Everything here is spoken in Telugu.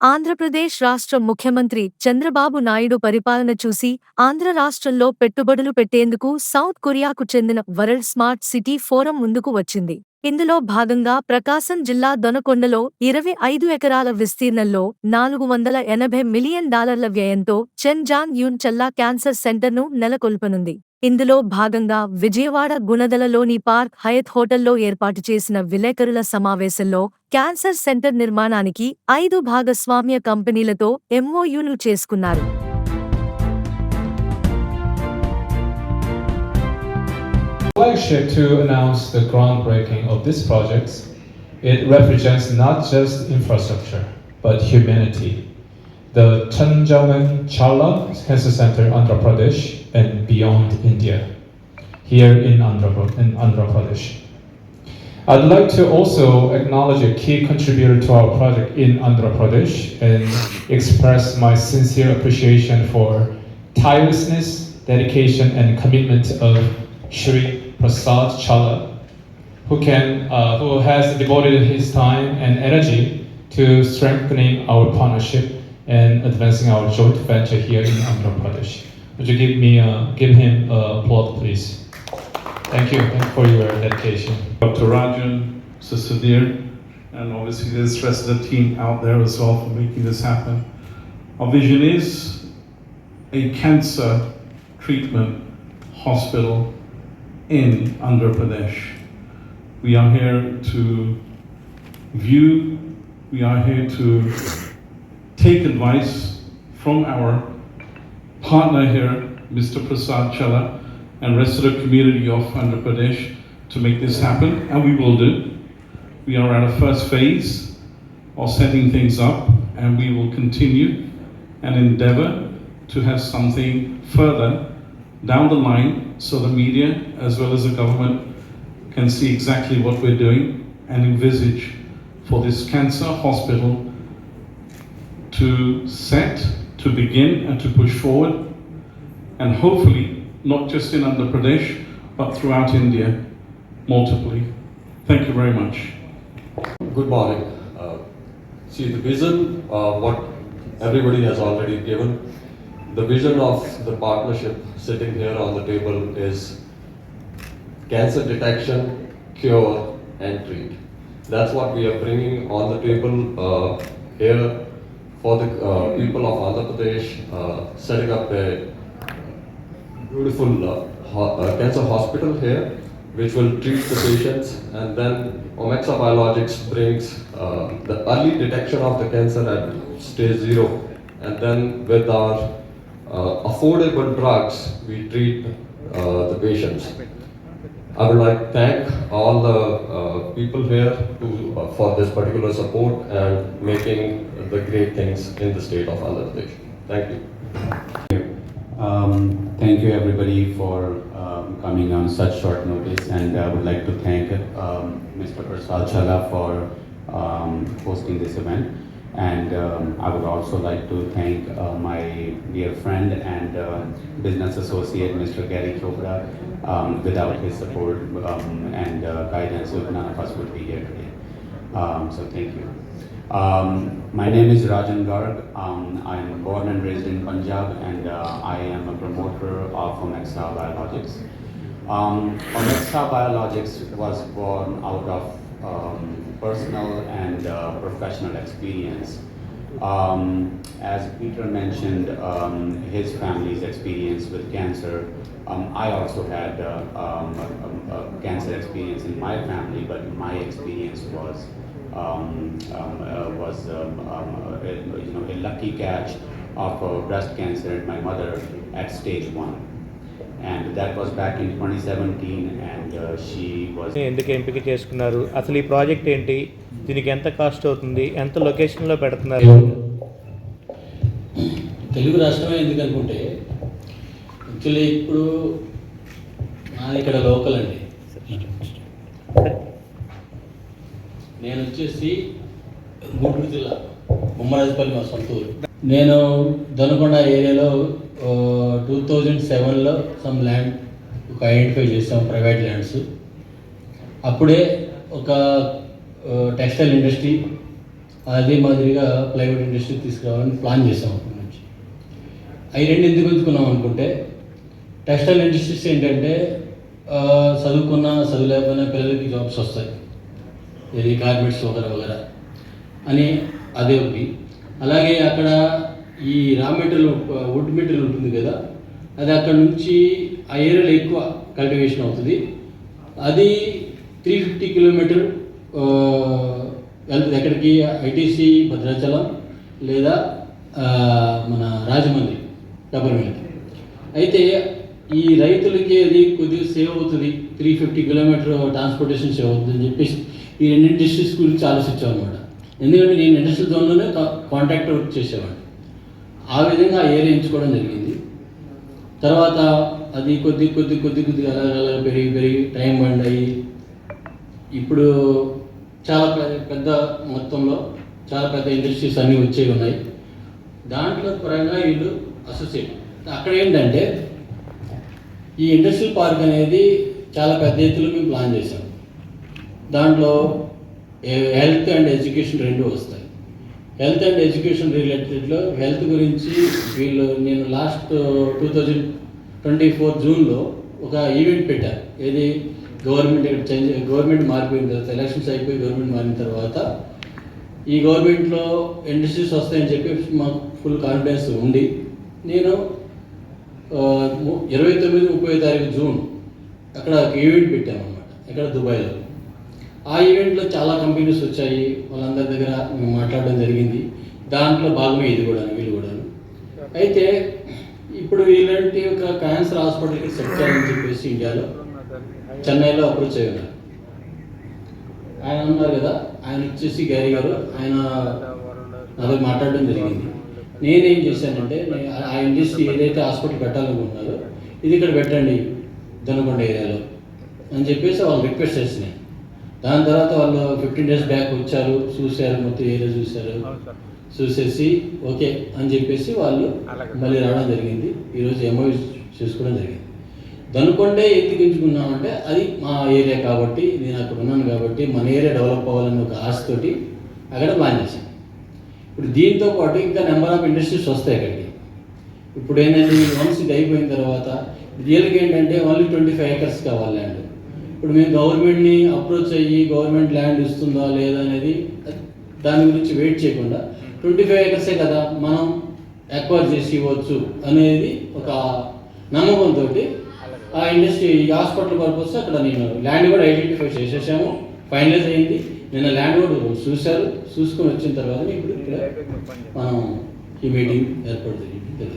ఆంధ్రప్రదేశ్ రాష్ట్ర ముఖ్యమంత్రి చంద్రబాబు నాయుడు పరిపాలన చూసి ఆంధ్ర రాష్ట్రంలో పెట్టుబడులు పెట్టేందుకు సౌత్ కొరియాకు చెందిన వరల్డ్ స్మార్ట్ సిటీ ఫోరం ముందుకు వచ్చింది. ఇందులో భాగంగా ప్రకాశం జిల్లా దొనకొండలో ఇరవై ఐదు ఎకరాల విస్తీర్ణంలో నాలుగు వందల ఎనభై మిలియన్ డాలర్ల వ్యయంతో చెన్జాంగ్ యూన్ చల్లా క్యాన్సర్ సెంటర్ను నెలకొల్పనుంది. ఇందులో భాగంగా విజయవాడ గుణదలలోని పార్క్ హయత్ హోటల్లో ఏర్పాటు చేసిన విలేకరుల సమావేశంలో క్యాన్సర్ సెంటర్ నిర్మాణానికి ఐదు భాగస్వామ్య కంపెనీలతో ఎంఓయూలు చేసుకున్నారు flagship to announce the groundbreaking of this project. It represents not just infrastructure, but humanity. The Chanjawan Chala Cancer Center, Andhra Pradesh, and beyond India, here in Andhra, in Andhra Pradesh. I'd like to also acknowledge a key contributor to our project in Andhra Pradesh and express my sincere appreciation for tirelessness, dedication, and commitment of Shri Prasad Chala, who can, uh, who has devoted his time and energy to strengthening our partnership and advancing our joint venture here in Andhra Pradesh. Would you give me, uh, give him a applaud, please? Thank you for your dedication. Dr. Rajan, Sister Deer, and obviously there's the rest of the team out there as well for making this happen. Our vision is a cancer treatment hospital in Andhra Pradesh. We are here to view, we are here to take advice from our partner here, Mr. Prasad Chella, and rest of the community of Andhra Pradesh to make this happen, and we will do. We are at a first phase of setting things up, and we will continue and endeavor to have something further down the line so the media as well as the government can see exactly what we're doing and envisage for this cancer hospital to set, to begin, and to push forward, and hopefully not just in Andhra Pradesh but throughout India multiply. Thank you very much. Good morning. Uh, See, the vision, uh, what everybody has already given, the vision of the partnership sitting here on the table is cancer detection, cure, and treat. That's what we are bringing on the table uh, here for the uh, people of Andhra Pradesh, uh, setting up a beautiful uh, ho- uh, cancer hospital here, which will treat the patients, and then Omexa Biologics brings uh, the early detection of the cancer at stage zero, and then with our uh, affordable drugs, we treat uh, the patients. I would like to thank all the uh, people here to, uh, for this particular support and making the great things in the state of Andhra Pradesh. Thank you. Um, Thank you, everybody, for um, coming on such short notice, and I would like to thank um, Mr. Prasad Chala for um, hosting this event. And um, I would also like to thank uh, my dear friend and uh, business associate, Mr. Gary Chopra. Um, Without his support um, and uh, guidance, none of us would be here today. Um, So thank you. Um, my name is Rajan Garg. Um, I am born and raised in Punjab, and uh, I am a promoter of Omexa Biologics. Um, Omexa Biologics was born out of um, personal and uh, professional experience. Um, as Peter mentioned, um, his family's experience with cancer. Um, I also had uh, um, a, a- cancer experience in my family, but my experience was um, um, uh, was a, you know a lucky catch of uh, breast cancer in my mother at stage one, and that was back in 2017, and uh, she was. ఎందుకు ఎంపిక చేసుకున్నారు? అసలు ఈ ప్రాజెక్ట్ ఏంటి? దీనికి ఎంత కాస్ట్ అవుతుంది? ఎంత లొకేషన్లో పెడుతున్నారు? తెలుగు రాష్ట్రమే ఎందుకు అనుకుంటే యాక్చువల్లీ ఇప్పుడు నాది ఇక్కడ లోకల్ అండి. నేను వచ్చేసి గుంటూరు జిల్లా బొమ్మరాజపల్లి మా సొంత ఊరు నేను దొనకొండ ఏరియాలో టూ థౌజండ్ సెవెన్లో సమ్ ల్యాండ్ ఒక ఐడెంటిఫై చేసాం ప్రైవేట్ ల్యాండ్స్. అప్పుడే ఒక టెక్స్టైల్ ఇండస్ట్రీ అదే మాదిరిగా ప్లైవుడ్ ఇండస్ట్రీ తీసుకురావాలని ప్లాన్ చేసాం అప్పటి నుంచి. అవి రెండు ఎందుకు ఎంచుకున్నాం అనుకుంటే టెక్స్టైల్ ఇండస్ట్రీస్ ఏంటంటే చదువుకున్న చదువు లేకపోయినా పిల్లలకి జాబ్స్ వస్తాయి. ఇది గార్మెంట్స్ వగర వగర అని అదే ఒకటి. అలాగే అక్కడ ఈ రా మెటీరియల్ వుడ్ మెటీరియల్ ఉంటుంది కదా అది అక్కడ నుంచి ఆ ఏరియాలో ఎక్కువ కల్టివేషన్ అవుతుంది. అది త్రీ ఫిఫ్టీ కిలోమీటర్ వెళ్తుంది. ఎక్కడికి? ఐటీసీ భద్రాచలం లేదా మన రాజమండ్రి కబర్మేలకి అయితే ఈ రైతులకి అది కొద్దిగా సేవ్ అవుతుంది. Three fifty kilometer transportation save అవుతుంది అని చెప్పేసి ఈ రెండు ఇండస్ట్రీస్ గురించి ఆలోచించాం అనమాట ఎందుకంటే నేను ఇండస్ట్రియల్ జోన్లోనే కాంట్రాక్ట్ వర్క్ చేసేవాడిని. ఆ విధంగా ఆ ఏరియా ఎంచుకోవడం జరిగింది. తర్వాత అది కొద్ది కొద్ది కొద్ది కొద్దిగా అలా అలా పెరిగి పెరిగి టైం బండ్ అయ్యి ఇప్పుడు చాలా పెద్ద పెద్ద మొత్తంలో చాలా పెద్ద ఇండస్ట్రీస్ అన్నీ వచ్చేవి ఉన్నాయి. దాంట్లో పరంగా వీళ్ళు అసోసియేట్. అక్కడ ఏంటంటే ఈ ఇండస్ట్రియల్ పార్క్ అనేది చాలా పెద్ద ఎత్తులో మేము ప్లాన్ చేసాం దాంట్లో హెల్త్ అండ్ ఎడ్యుకేషన్ రెండు వస్తాయి. హెల్త్ అండ్ ఎడ్యుకేషన్ రిలేటెడ్లో హెల్త్ గురించి వీళ్ళు నేను last two thousand twenty four జూన్లో ఒక ఈవెంట్ పెట్టారు. ఏది? గవర్నమెంట్ ఇక్కడ చేంజ్ గవర్నమెంట్ మారిపోయిన తర్వాత ఎలక్షన్స్ అయిపోయి గవర్నమెంట్ మారిన తర్వాత ఈ గవర్నమెంట్లో ఇండస్ట్రీస్ వస్తాయని చెప్పి మాకు ఫుల్ కాన్ఫిడెన్స్ ఉండి నేను ఇరవై తొమ్మిది ముప్పై తారీఖు జూన్ అక్కడ ఒక ఈవెంట్ పెట్టామన్నమాట. ఇక్కడ దుబాయ్లో. ఆ ఈవెంట్లో చాలా కంపెనీస్ వచ్చాయి. వాళ్ళందరి దగ్గర మేము మాట్లాడడం జరిగింది. దాంట్లో భాగమే ఇది కూడా వీళ్ళు కూడా అయితే ఇప్పుడు ఇలాంటి ఒక క్యాన్సర్ హాస్పిటల్కి సెట్ చేయాలని చెప్పేసి ఇండియాలో చెన్నైలో అప్రోచ్ అయ్యారు. ఆయన ఉన్నారు కదా ఆయన వచ్చేసి గారి గారు ఆయన నాతో మాట్లాడడం జరిగింది. నేనేం చేశానంటే నే- ఆ ఇండస్ట్రీ ఏదైతే హాస్పిటల్ పెట్టాలనుకుంటున్నారో ఇది ఇక్కడ పెట్టండి దొనకొండ ఏరియాలో అని చెప్పేసి వాళ్ళు రిక్వెస్ట్ చేసినాయి. దాని తర్వాత వాళ్ళు ఫిఫ్టీన్ డేస్ బ్యాక్ వచ్చారు చూశారు మొత్తం ఏరియా చూశారు. చూసేసి ఓకే అని చెప్పేసి వాళ్ళు మళ్ళీ రావడం జరిగింది. ఈరోజు ఎంఓ చేసుకోవడం జరిగింది. దనుకొండే ఎందుకు ఎంచుకున్నామంటే అది మా ఏరియా కాబట్టి నేను అక్కడ ఉన్నాను కాబట్టి మన ఏరియా డెవలప్ అవ్వాలని ఒక ఆశతోటి అక్కడ ప్లాన్ చేశాను ఇప్పుడు దీంతో పాటు ఇంకా నెంబర్ ఆఫ్ ఇండస్ట్రీస్ వస్తాయి అక్కడికి. ఇప్పుడు ఏంటంటే వన్స్ ఇది అయిపోయిన తర్వాత రియల్గా ఏంటంటే ఓన్లీ ట్వంటీ ఫైవ్ ఏకర్స్ కావాలి ల్యాండ్. ఇప్పుడు మేము గవర్నమెంట్ని అప్రోచ్ అయ్యి గవర్నమెంట్ ల్యాండ్ ఇస్తుందా లేదా అనేది దాని గురించి వెయిట్ చేయకుండా ట్వంటీ ఫైవ్ ఏకర్సే కదా మనం ఎక్వైర్ చేసి ఇవ్వచ్చు అనేది ఒక నమ్మకంతో ఆ ఇండస్ట్రీ హాస్పిటల్ పర్పస్ అక్కడ నేను ల్యాండ్ కూడా ఐడెంటిఫై చేసేసాము. ఫైనలైజ్ అయింది. నిన్న ల్యాండ్ కూడా చూశారు. చూసుకొని వచ్చిన తర్వాత ఇప్పుడు ఇక్కడ మనం ఈ మీటింగ్ ఏర్పాటు జరిగింది.